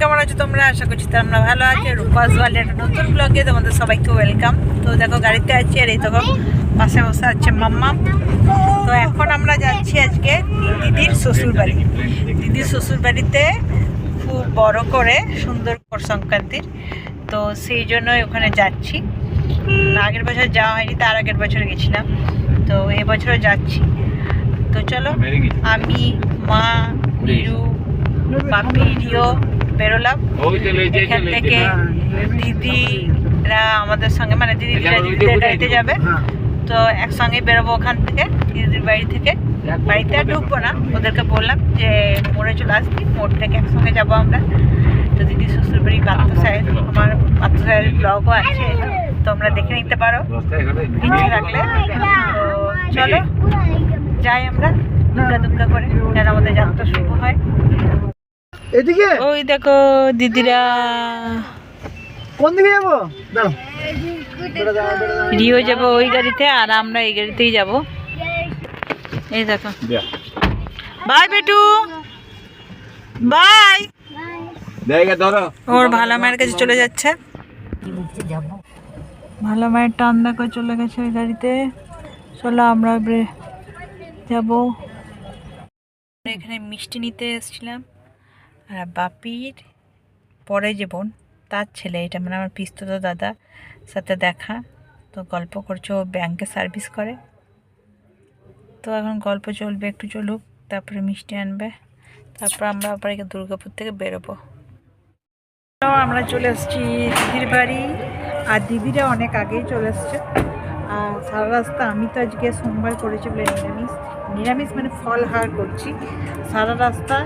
কেমন আছো তোমরা? আশা করছি তোমরা ভালো আছো। রূপাস ওয়ার্ল্ড একটা নতুন ব্লগে তোমাদের সবাইকে ওয়েলকাম তো দেখো, গাড়িতে আছি আর এই দেখো, পাশে বসে আছে মাম্মা। তো এখন আমরা যাচ্ছি আজকে দিদির শ্বশুর বাড়ি দিদির শ্বশুর বাড়িতে খুব বড় করে সুন্দর কর সংক্রান্তির। তো সেই জন্যই ওখানে যাচ্ছি। আগের বছর যাওয়া হয়নি, তার আগের বছর গেছিলাম। তো এবছরও যাচ্ছি। তো চলো, আমি, মা, নিরু পাপি রিও বেরোলাম এখান থেকে দিদিরা আমাদের সঙ্গে মানে দিদিরা দিদিদের গাড়িতে যাবে। তো একসঙ্গে বেরোবো ওখান থেকে দিদির বাড়ি থেকে। বাড়িতে আর ঢুকবো না। ওদেরকে বললাম যে মোড়ে চলে আসবি মোড় থেকে একসঙ্গে যাব আমরা। তো দিদি শ্বশুর বাড়ি পাত্র সাহেব আমার পাত্র সাহেবের ব্লগও আছে। তোমরা দেখে নিতে পারো। ইচ্ছে থাকলে তো চলো যাই আমরা দুর্গা দুর্গা করে। যেন আমাদের যাত্রা শুভ হয়। এদিকে? ওই দেখো দিদিরা। কোন দিকে যাব। রিও যাব ওই গাড়িতে আর আমরা এই গাড়িতেই যাব। এই দেখো। বাই বেটু। বাই। জায়গা ধরো। ওর ভালো মায়ের কাছে চলে যাচ্ছে। ভালো মায়ের টান দেখো চলে গেছে ওই গাড়িতে। চলো আমরা এবারে যাব। এখানে মিষ্টি নিতে এসেছিলাম। আর বাপির পরে যে বোন, তার ছেলে, এটা মানে আমার পিস্তত দাদা, সাথে দেখা, তো গল্প করছে, ও ব্যাংকে সার্ভিস করে। তো এখন গল্প চলবে, একটু চলুক, তারপরে মিষ্টি আনবে, তারপর আমরা আবার এখানে দুর্গাপুর থেকে বেরোবো। আমরা চলে এসেছি দিদির বাড়ি, আর দিদিরা অনেক আগেই চলে এসছে। আর সারা রাস্তা আমি তো আজকে সোমবার করেছি বলে নিরামিষ নিরামিষ মানে ফল হার করছি। সারা রাস্তা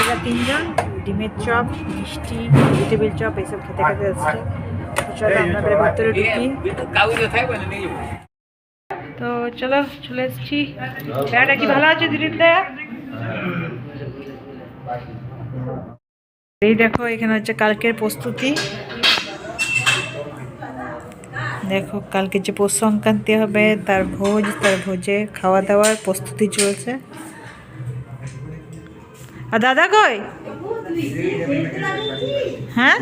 এরা তিনজন ডিমের চপ মিষ্টি ভেজিটেবিল চপ এসব খেতে খেতে চলো আমরা ভেতরে ঢুকি। তো চলো চলে এসেছি। বেড়াটা কি ভালো আছে দিদির দেয়া এই দেখো এখানে হচ্ছে কালকের প্রস্তুতি। দেখো কালকে যে পৌষ সংক্রান্তি হবে তার ভোজ তার ভোজে খাওয়া দাওয়ার প্রস্তুতি চলছে। আর দাদা কই? হ্যাঁ?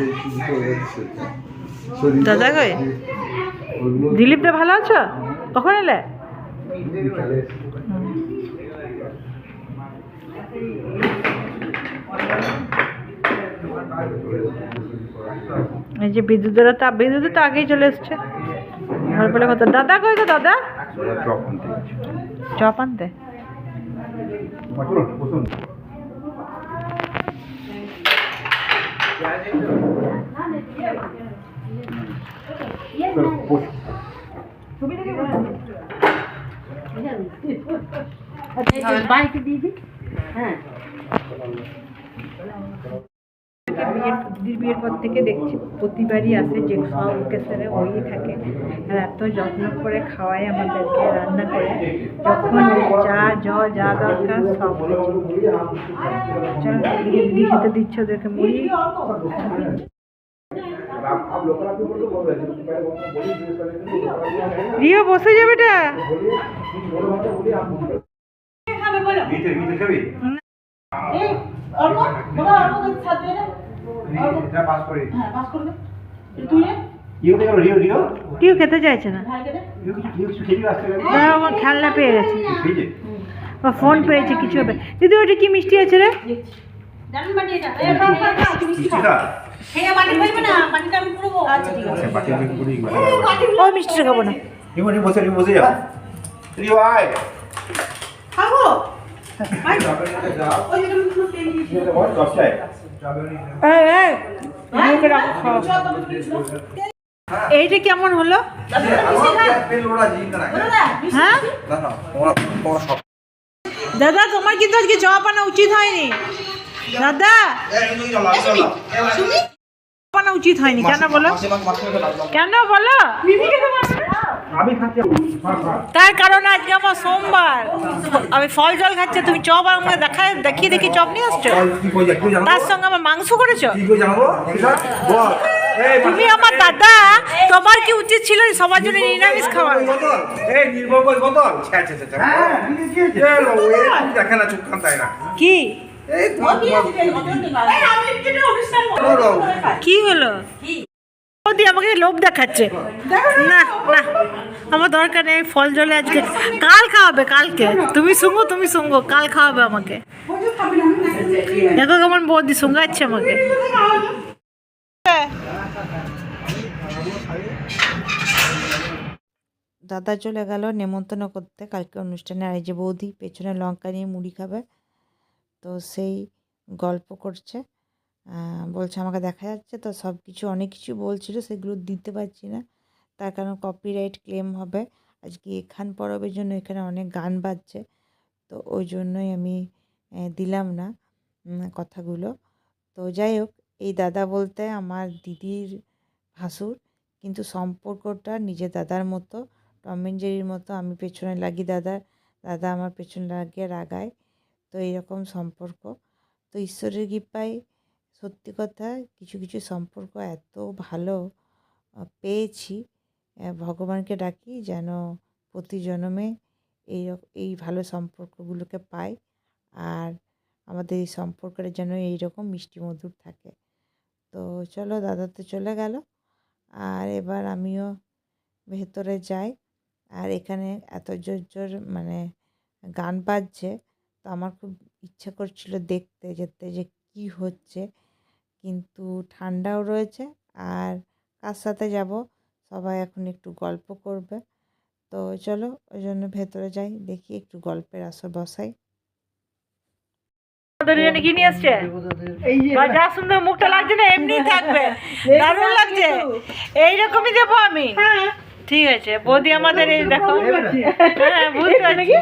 দাদা কই? দিলীপ দা ভালো আছো? কখন এলে? এই যে বিদ্যুতের তো বিদ্যুৎ তো আগেই চলে এসছে। আর বলে কথা। দাদা কই গো দাদা? চপ আনতে। বাইকে দিয়ে দিই হ্যাঁ। বিয়ের দিদির বিয়ের পর থেকে দেখছি প্রতিবারই আসে যে সব ওকেশনে ওই থাকে। আর এত যত্ন করে খাওয়ায় আমাদেরকে রান্না করে। যখন যা জ যা দরকার সব চলো দিদি খেতে দিচ্ছে ওদেরকে মুড়ি। রিও বসে যাবে এটা? রিও খেতে চাইছে না। না, আমার খেলনা পেয়ে গেছে। বা ফোন পেয়েছে কিছু হবে। দিদি ওটা কি মিষ্টি আছে রে? ও মিষ্টিটা খাব না। বসে যাও। রিও আয়। এইটা কেমন হলো? হ্যাঁ? দাদা তোমার কিন্তু আজকে জব আনা উচিত হয়নি। দাদা আনা উচিত হয়নি। কেন বলো? কেন বলো? তার কারণ আজকে আমার সোমবার। আমি ফল জল খাচ্ছি তুমি চপ আর আমাকে দেখা দেখিয়ে দেখি চপ নিয়ে আসছো? তার সঙ্গে আমার মাংস করেছ? কি কই জানো বল। এই তুমি আমার দাদা তোমার কি উচিত ছিল সবার জন্য নিরামিষ খাওয়া? হ্যাঁ কি? কি হলো? আমাকে লোভ দেখাচ্ছে। না না, আমার দরকার নেই ফল জলে আজকে কাল খাওয়াবে, কালকে। তুমি শুঙ্গো তুমি শুঙ্গো, কাল খাওয়াবে আমাকে। দেখো কেমন বৌদি শুঙ্গাচ্ছে আমাকে। দাদা চলে গেল নেমন্তন্ন করতে। কালকে অনুষ্ঠানে আর এই যে বৌদি পেছনে লঙ্কা নিয়ে মুড়ি খাবে, তো সেই গল্প করছে। বলছে আমাকে দেখা যাচ্ছে তো সব কিছু অনেক কিছু বলছিল, সেগুলো দিতে পারছি না। তার কারণ কপিরাইট ক্লেম হবে। আজকে এখান পরবের জন্য এখানে অনেক গান বাজছে। তো ওই জন্যই আমি দিলাম না কথাগুলো। তো যাই হোক, এই দাদা বলতে আমার দিদির ভাসুর, কিন্তু সম্পর্কটা নিজের দাদার মতো। টম জেরির মতো, আমি পেছনে লাগি দাদার দাদা আমার পেছনে লাগিয়ে রাগায়। তো এইরকম সম্পর্ক। তো ঈশ্বরের কৃপায় সত্যি কথা, কিছু কিছু সম্পর্ক এত ভালো পেয়েছি। ভগবানকে ডাকি যেন প্রতি জন্মে এই এই ভালো সম্পর্কগুলোকে পাই আর আমাদের এই সম্পর্কটা যেন এইরকম মিষ্টি মধুর থাকে। তো চলো, দাদা তো চলে গেল। আর এবার আমিও ভেতরে যাই। আর এখানে এত জোর জোর মানে গান বাজছে, তো আমার খুব ইচ্ছা করছিল দেখতে, যেতে যে কি হচ্ছে। কিন্তু ঠান্ডাও রয়েছে। আর কার সাথে যাব? সবাই এখন একটু গল্প করবে। তো চলো ওই জন্য ভেতরে যাই দেখি একটু গল্পের আসর বসাই। কি নিয়ে আসছে? যা সুন্দর মুখটা লাগছে না এমনি থাকবে। দারুণ লাগছে। এইরকমই দেবো আমি। ঠিক আছে বৌদি আমাদের এই দেখো। হ্যাঁ বুঝতে পারছি।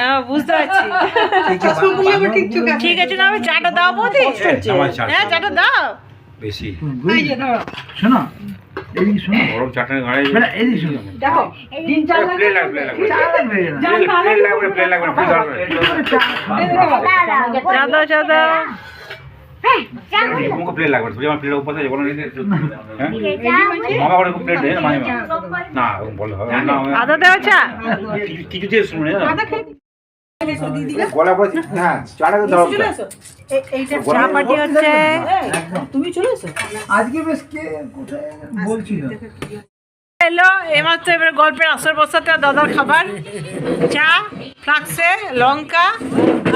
হ্যাঁ, বুঝতে পারছি। ঠিক আছে না আমি চাটা দাও বৌদি। হ্যাঁ চাটা দাও। বেশি। শোনো এদিকে শোনো। মুখে লাগবে আমার উপর বলো নিতে হ্যাঁ? মামা করে প্লেন দেয় না না বলে হবে না। আদা দেওয়া চা? কিছু- কিছু দিয়ে শুনে গলা করে হ্যাঁ চাটাকে দাও। চা পাটি হচ্ছে। আজকে বেশ কে কোথায় বলছিল? এলো এইমাত্র এবার গল্পের আসর বসাতে দাদার খাবার। চা ফ্লাক্সে লঙ্কা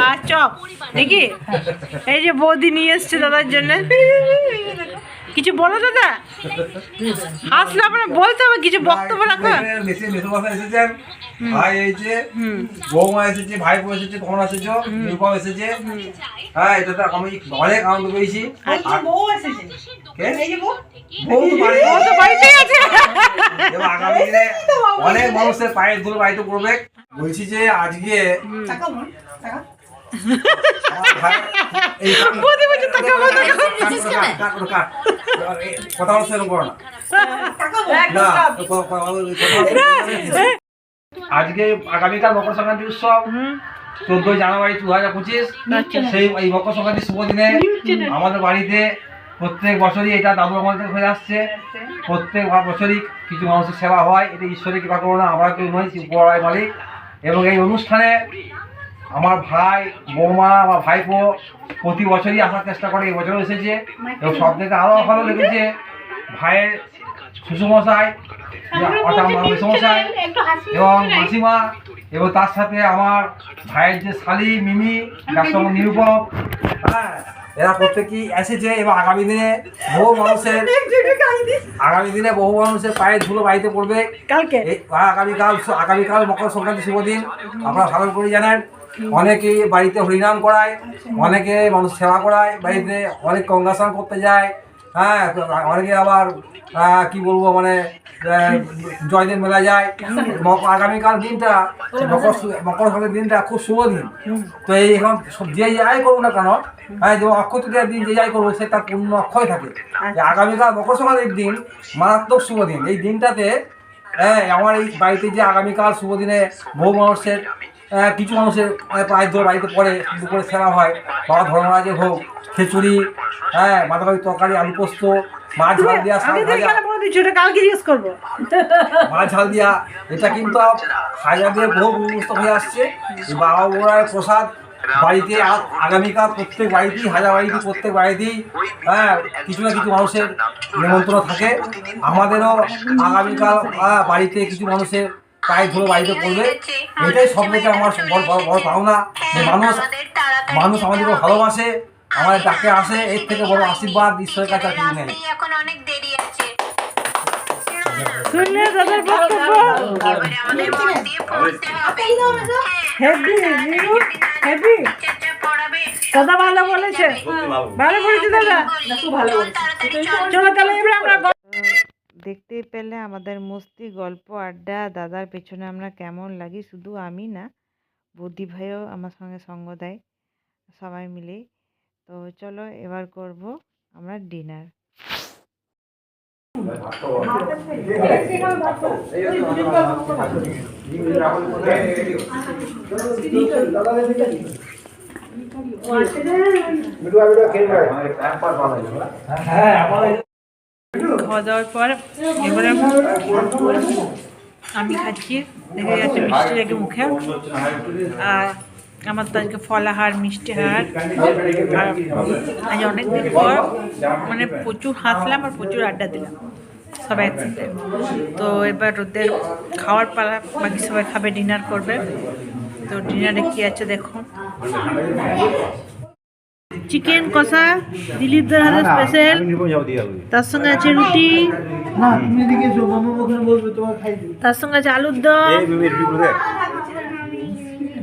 আর চপ দেখি? এই যে বৌদি নিয়ে এসছে দাদার জন্য। কিছু বলো দাদা? হাসলে আপনার বলতে হবে কিছু বক্তব্য রাখো। এসেছেন ভাই এসেছে বৌমা এসেছে ভাই এসেছে তোমরা এসেছ নিরুপাও এসেছে। হ্যাঁ এটা তো আমি অনেক আনন্দ পেয়েছি। দিনে অনেক মানুষের পায়ের ধুলো বাড়িতে পড়বে বলছি যে আজকে আজকে আগামীকাল মকর সংক্রান্তি উৎসব চোদ্দই জানুয়ারি দু হাজার পঁচিশ। সেই এই মকর সংক্রান্তি শুভ দিনে আমাদের বাড়িতে প্রত্যেক বছরই এটা দাদু আমাদের হয়ে আসছে। প্রত্যেক বছরই কিছু মানুষের সেবা হয়। এটা ঈশ্বরের কৃপা করো না আমরা কেউ নই উপরায় মালিক। এবং এই অনুষ্ঠানে আমার ভাই বৌমা আমার ভাইপো প্রতি বছরই আসার চেষ্টা করে এবছরও এসেছে। এবং সব থেকে আরও ভালো লেগেছে। ভাইয়ের শ্বশুরমশাই অর্থাৎ আমার এবং মাসিমা এবং তার সাথে আমার ভাইয়ের যে শালি মিমি ডাক্তার নিরূপক হ্যাঁ এরা প্রত্যেকেই এসেছে এবং আগামী দিনে বহু মানুষের আগামী দিনে বহু মানুষের পায়ে ধুলো বাড়িতে পড়বে। কালকে। আগামীকাল আগামীকাল মকর সংক্রান্তি শুভ দিন। আপনারা ভালো করে জানেন। অনেকে বাড়িতে হরিনাম করায় অনেকে মানুষ সেবা করায় বাড়িতে অনেক কঙ্গাসন করতে যায় হ্যাঁ অনেকে আবার কি বলব মানে আহ, জয়দেব মেলা যায়। মক- আগামীকাল দিনটা মকর মকর সংক্রান্তির দিনটা খুব শুভ দিন। তো এই এখন যে যাই করব না কেন হ্যাঁ যে অক্ষয় তৃতীয়ার দিন যে যাই করব সে তার পূর্ণ অক্ষয় থাকে। যে আগামীকাল মকর সংক্রান্তির দিন মারাত্মক শুভ দিন। এই দিনটাতে হ্যাঁ আমার এই বাড়িতে যে আগামীকাল শুভ দিনে বহু মানুষের কিছু মানুষের প্রায় দোর বাড়িতে পড়ে দুপুরে সেবা হয় বাবা ধর্মরাজের ভোগ খিচুড়ি হ্যাঁ বাঁধাকপি তরকারি আলু পোস্ত মাছ ঝাল শাক ভাজা কালকে জিজ্ঞেস করব। মাছ ঝাল দিয়া এটা কিন্তু হাজার দিয়ে বহু বিভক্ত হয়ে আসছে। বাবা বৌরায় প্রসাদ বাড়িতে আগামীকাল প্রত্যেক বাড়িতেই হাজার বাড়িতে প্রত্যেক বাড়িতেই হ্যাঁ কিছু না কিছু মানুষের নিমন্ত্রণ থাকে। আমাদেরও আগামীকাল বাড়িতে কিছু মানুষের প্রায় ধরো বাড়িতে পড়বে এটাই সব থেকে আমার বড় পাওনা যে মানুষ মানুষ আমাদেরকে ভালোবাসে আমাদের ডাকে আসে এর থেকে বড় আশীর্বাদ ঈশ্বরের কাছে কিছু নেই এখন অনেক দেরি আছে শুনলে দাদার বক্তব্য আমাদের দিয়ে পড়তে হবে হেভি হেভি দাদা ভালো বলেছে ভালো বলেছে দাদা চলো তাহলে এবার আমরা দেখতেই পেলে আমাদের মস্তি, গল্প, আড্ডা, দাদার পেছনে আমরা কেমন লাগি শুধু আমি না বুদ্ধি ভাইও আমার সঙ্গে সঙ্গ দেয়, সবাই মিলে। তো চলো এবার করব আমরা ডিনার। খাওয়া দাওয়ার পর এবারে আমি খাচ্ছি। দেখে যাচ্ছে মিষ্টি লেগে মুখে। আর আমার তো আজকে ফলাহার মিষ্টি হার আর আজ অনেকদিন পর মানে প্রচুর হাসলাম আর প্রচুর আড্ডা দিলাম সবাই একসাথে। তো এবার ওদের খাওয়ার পালা, বাকি সবাই খাবে, ডিনার করবে। তো ডিনারে কি আছে দেখুন চিকেন কষা দিলীপদের হাতে স্পেশাল তার সঙ্গে আছে রুটি না তার সঙ্গে আছে আলুর দম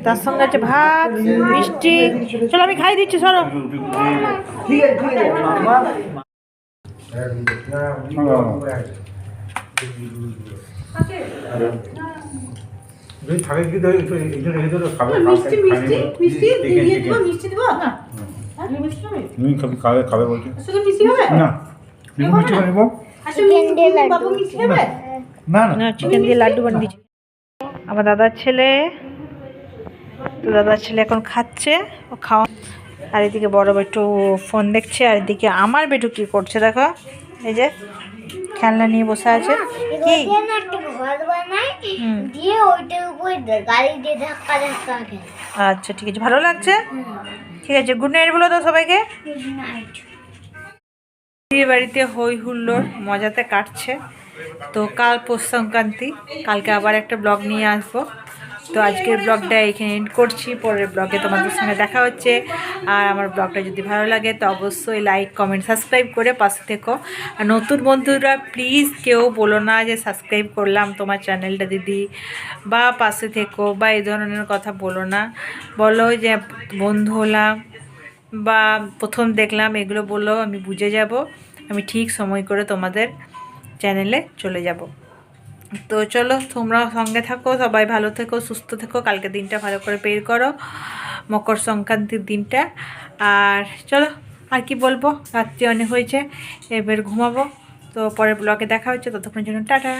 তার সঙ্গে আছে ভাত মিষ্টি চলো আমি খাই দিচ্ছি সরো ঠিক আছে ঠিক আছে মামা মিষ্টি মিষ্টি মিষ্টি দিয়ে দেবো মিষ্টি তুমি খাবে খাবে খাবে বলছো। না। তুমি মিষ্টি খাবে নেব? না। না না। চিকেন দিয়ে লাড্ডু বানিয়ে দিচ্ছি। আমার দাদার ছেলে তো দাদার ছেলে এখন খাচ্ছে ও খাওয়া আর এদিকে বড় বেটু ফোন দেখছে আর এদিকে আমার বেটু কি করছে দেখো। এই যে খেলনা নিয়ে বসে আছে। কি? আচ্ছা ঠিক আছে। ভালো লাগছে? ঠিক আছে গুড নাইট বলো তো সবাইকে। বিয়ে বাড়িতে হই হুল্লোর মজাতে কাটছে। তো কাল পৌষ সংক্রান্তি কালকে আবার একটা ব্লগ নিয়ে আসব। তো আজকের ব্লগটা এখানে এন্ড করছি। পরের ব্লগে তোমাদের সঙ্গে দেখা হচ্ছে। আর আমার ব্লগটা যদি ভালো লাগে, তো অবশ্যই লাইক কমেন্ট সাবস্ক্রাইব করে পাশে থেকো। আর নতুন বন্ধুরা প্লিজ কেউ বলো না যে সাবস্ক্রাইব করলাম তোমার চ্যানেলটা দিদি। বা পাশে থেকো, বা এই ধরনের কথা বলো না। বলো যে বন্ধু হলাম, বা প্রথম দেখলাম, এগুলো বললেও আমি বুঝে যাব। আমি ঠিক সময় করে তোমাদের চ্যানেলে চলে যাব। তো চলো তোমরাও সঙ্গে থাকো, সবাই ভালো থেকো, সুস্থ থেকো, কালকে দিনটা ভালো করে বের করো, মকর সংক্রান্তির দিনটা। আর চলো, আর কি বলব? রাত্রি অনেক হয়েছে, এবার ঘুমাবো। তো পরের ব্লগে দেখা হচ্ছে, ততক্ষণের জন্য টাটা।